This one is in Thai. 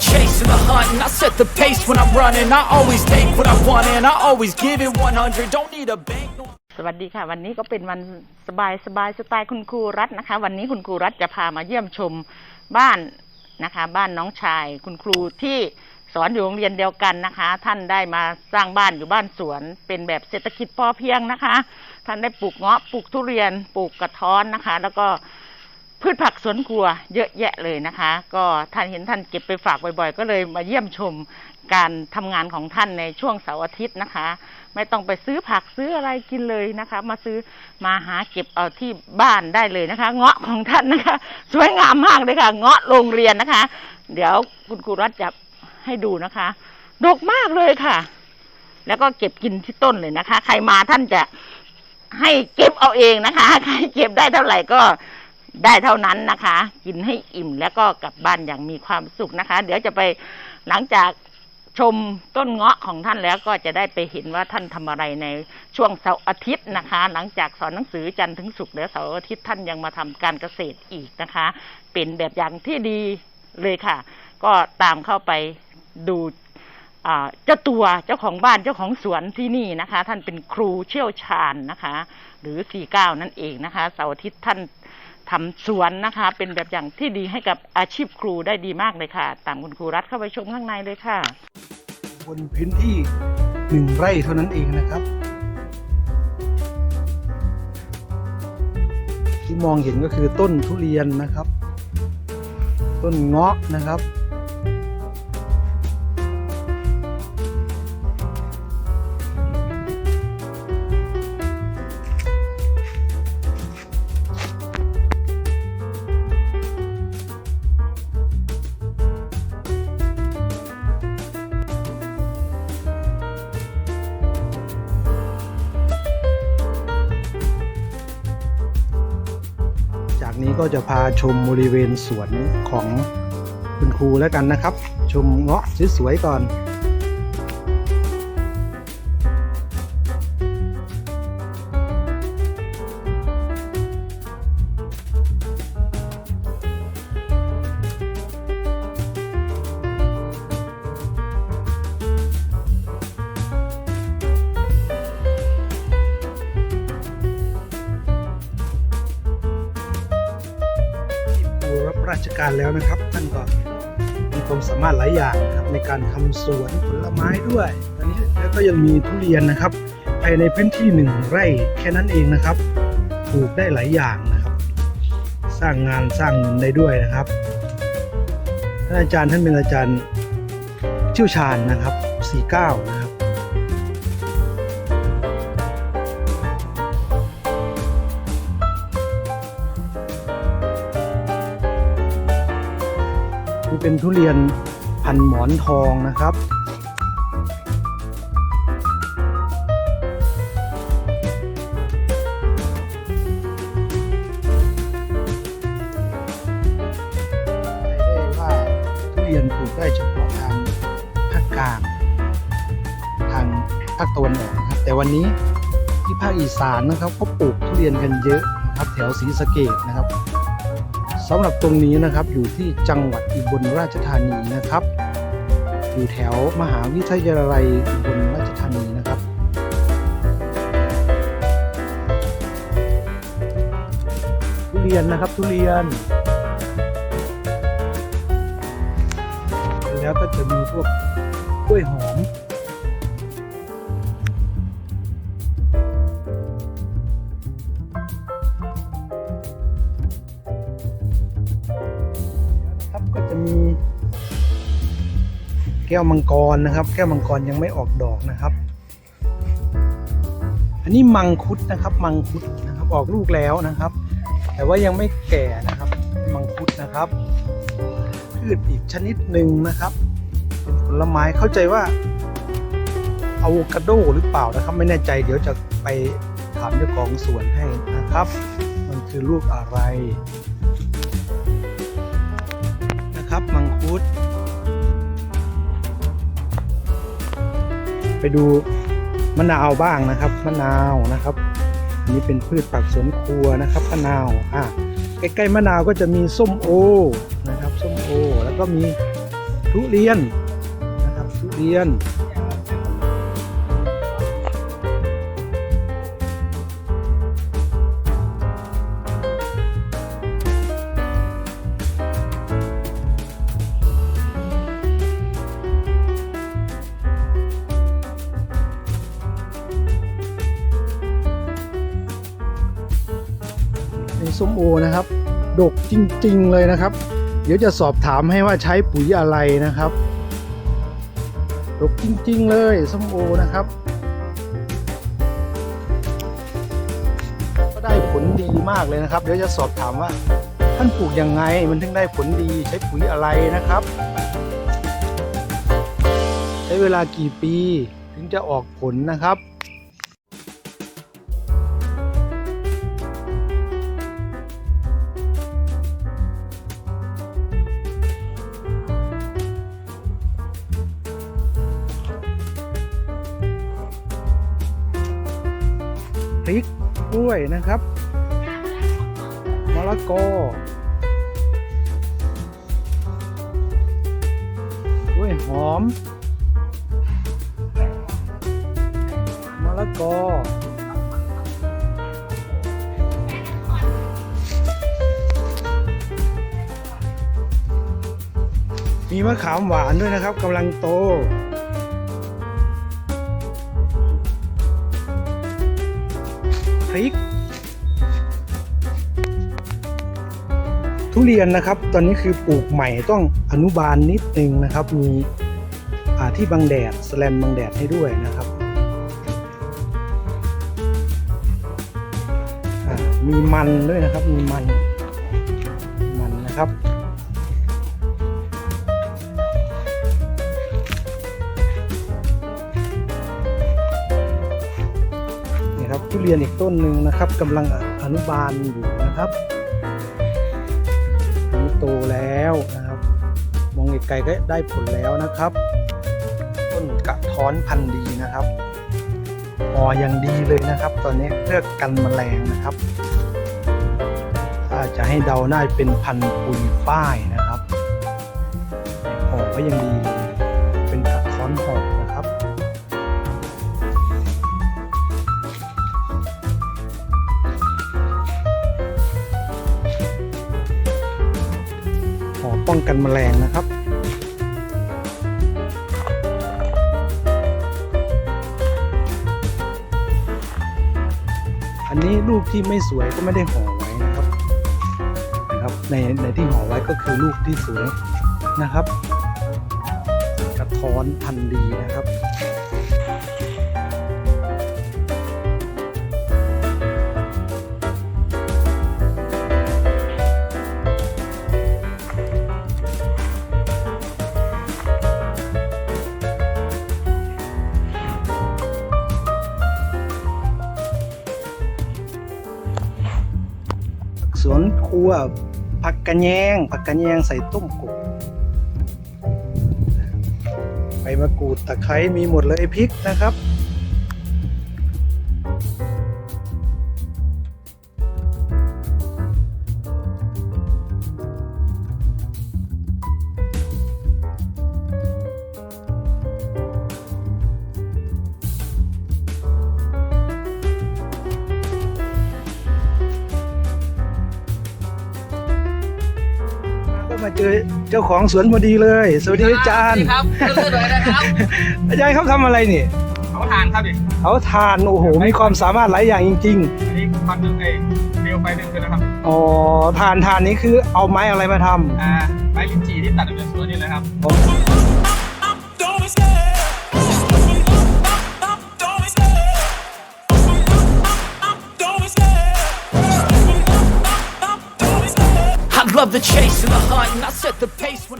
chase and the hunt and I set the pace when I'm running I always take what I want and I always give it 100 Don't need a bank no สวัสดีค่ะ วันนี้ก็เป็นวันสบายสบายสไตล์คุณครูรัฐนะคะ วันนี้คุณครูรัฐจะพามาเยี่ยมชมบ้านนะคะ บ้านน้องชาย คุณครูที่สอนอยู่โรงเรียนเดียวกันนะคะ ท่านได้มาสร้างบ้านอยู่บ้านสวน เป็นแบบเศรษฐกิจพอเพียงนะคะ ท่านได้ปลูกเงาะปลูกทุเรียนปลูกกระท้อนนะคะ แล้วก็ พืชผักสวนครัวเยอะแยะเลยนะคะ ก็ท่านเห็นท่านเก็บไปฝากบ่อยๆ ก็เลยมาเยี่ยมชมการทำงานของท่านในช่วงเสาร์อาทิตย์นะคะ ไม่ต้องไปซื้อผักซื้ออะไรกินเลยนะคะ มาซื้อมาหาเก็บเอาที่บ้านได้เลยนะคะ เงาะของท่านนะคะ สวยงามมากเลยค่ะ เงาะโรงเรียนนะคะ เดี๋ยวคุณครูรัฐจะให้ดูนะคะดกมากเลยค่ะ แล้วก็เก็บกินที่ต้นเลยนะคะ ใครมาท่านจะให้เก็บเอาเองนะคะ ใครเก็บได้เท่าไหร่ก็ ได้เท่านั้นนะคะ กินให้อิ่มแล้วก็กลับบ้านอย่างมีความสุขนะคะ เดี๋ยวจะไปหลังจากชมต้นเงาะของท่านแล้วก็จะได้ไปเห็นว่าท่านทำอะไรในช่วงเสาร์อาทิตย์นะคะ หลังจากสอนหนังสือจันทร์ถึงศุกร์แล้วเสาร์อาทิตย์ท่านยังมาทำการเกษตรอีกนะคะ เป็นแบบอย่างที่ดีเลยค่ะ ก็ตามเข้าไปดูเจ้าตัวเจ้าของบ้านเจ้าของสวนที่นี่นะคะ ท่านเป็นครูเชี่ยวชาญนะคะ หรือสี่เก้านั่นเองนะคะเสาร์อาทิตย์ท่าน ทำสวนนะคะ เป็นแบบอย่างที่ดีให้กับอาชีพครูได้ดีมากเลยค่ะ ตามคุณครูรัฐเข้าไปชมข้างในเลยค่ะ บนพื้นที่หนึ่งไร่เท่านั้นเองนะครับ ที่มองเห็นก็คือต้นทุเรียนนะครับ ต้นเงาะนะครับ ก็จะพาชมบริเวณสวนของคุณครูแล้วกันนะครับ ชมเงาะสวยๆก่อน การแล้วนะครับ ท่านก็มีความสามารถหลายอย่างนะครับในการทำสวนผลไม้ด้วยอันนี้แล้วก็ยังมีทุเรียนนะครับภายในพื้นที่หนึ่งไร่แค่นั้นเองนะครับปลูกได้หลายอย่างนะครับ สร้างงานสร้างเงินได้ด้วยนะครับท่านอาจารย์ท่านเป็นอาจารย์เชี่ยวชาญนะครับ 49นะ เป็นทุเรียนพันหมอนทองนะครับได้ว่าทุเรียนปลูกได้เฉพาะทางภาคกลาง ทางภาคตะวันออกนะครับ แต่วันนี้ที่ภาคอีสานนะครับก็ปลูกทุเรียนกันเยอะนะครับ แถวศรีสะเกดนะครับ สำหรับตรงนี้นะครับอยู่ที่จังหวัดอุบลราชธานีนะครับ อยู่แถวมหาวิทยาลัยอุบลราชธานีนะครับ ทุเรียนนะครับทุเรียน แล้วก็จะมีพวกกล้วยหอม แก้วมังกรนะครับ แก้วมังกรยังไม่ออกดอกนะครับ อันนี้มังคุดนะครับ มังคุดนะครับออกลูกแล้วนะครับ แต่ว่ายังไม่แก่นะครับ มังคุดนะครับพืชอีกชนิดหนึ่งนะครับเป็นผลไม้เข้าใจว่าอะโวคาโดหรือเปล่านะครับ ไม่แน่ใจเดี๋ยวจะไปถามเจ้าของสวนให้นะครับ มันคือลูกอะไรนะครับ มังคุด ไปดูมะนาวบ้างนะครับมะนาวนะครับ อันนี้เป็นพืชผักสวนครัวนะครับมะนาวอะใกล้ๆมะนาวก็จะมีส้มโอนะครับส้มโอแล้วก็มีทุเรียนนะครับทุเรียน มโอนะครับ ดกจริง ๆ เลยนะครับ เดี๋ยวจะสอบถามให้ว่าใช้ปุ๋ยอะไรนะครับ ดกจริง ๆ เลยส้มโอนะครับ ก็ได้ผลดีมากเลยนะครับ เดี๋ยวจะสอบถามว่าท่านปลูกยังไงมันถึงได้ผลดีใช้ปุ๋ยอะไรนะครับ ใช้เวลากี่ปีถึงจะออกผลนะครับ กล้วยนะครับมะละกอกล้วยหอมมะละกอมีมะขามหวานด้วยนะครับกำลังโต ริก ทุเรียนนะครับ ตอนนี้คือปลูกใหม่ต้องอนุบาลนิดนึงนะครับ มีที่บังแดดสแลนบังแดดให้ด้วยนะครับ มีมันด้วยนะครับ มีมัน มันนะครับ ทุเรียนอีกต้นหนึ่งนะครับกำลังอนุบาลอยู่นะครับนี่โตแล้วนะครับ มองไกลๆก็ได้ผลแล้วนะครับ ต้นกระท้อนพันธุ์ดีนะครับออยังดีเลยนะครับ ตอนนี้เพื่อกันแมลงนะครับ ถ้าจะให้เดาน่าจะเป็นพันธุ์ปุยฝ้ายนะครับหอกก็ยังดี ป้องกันแมลงนะครับ อันนี้ลูกที่ไม่สวยก็ไม่ได้ห่อไว้นะครับนะครับ ในในที่ห่อไว้ก็คือลูกที่สวยนะครับ กระท้อนพันธุ์ดีนะครับ สวนครัวผักกระแยงผักกระแยงใส่ต้มกบใบมะกรูดตะไคร้มีหมดเลยพริกนะครับ มาเจอเจ้าของสวนพอดีเลย สวัสดีอาจารย์ครับอาจารย์เขาทำอะไรนี่เขาทานครับดิเขาทานโอ้โหมีความสามารถหลายอย่างจริง อันนี้ความดึงไอ้ดียวไปดึงขึ้นนะครับอ๋อทานทานนี้คือเอาไม้อะไรมาทำอ่าไม้ลิ้นจี่ที่ตัดออกจากสวนนี่เลยครับ Don't be scared. I love the chain the pace when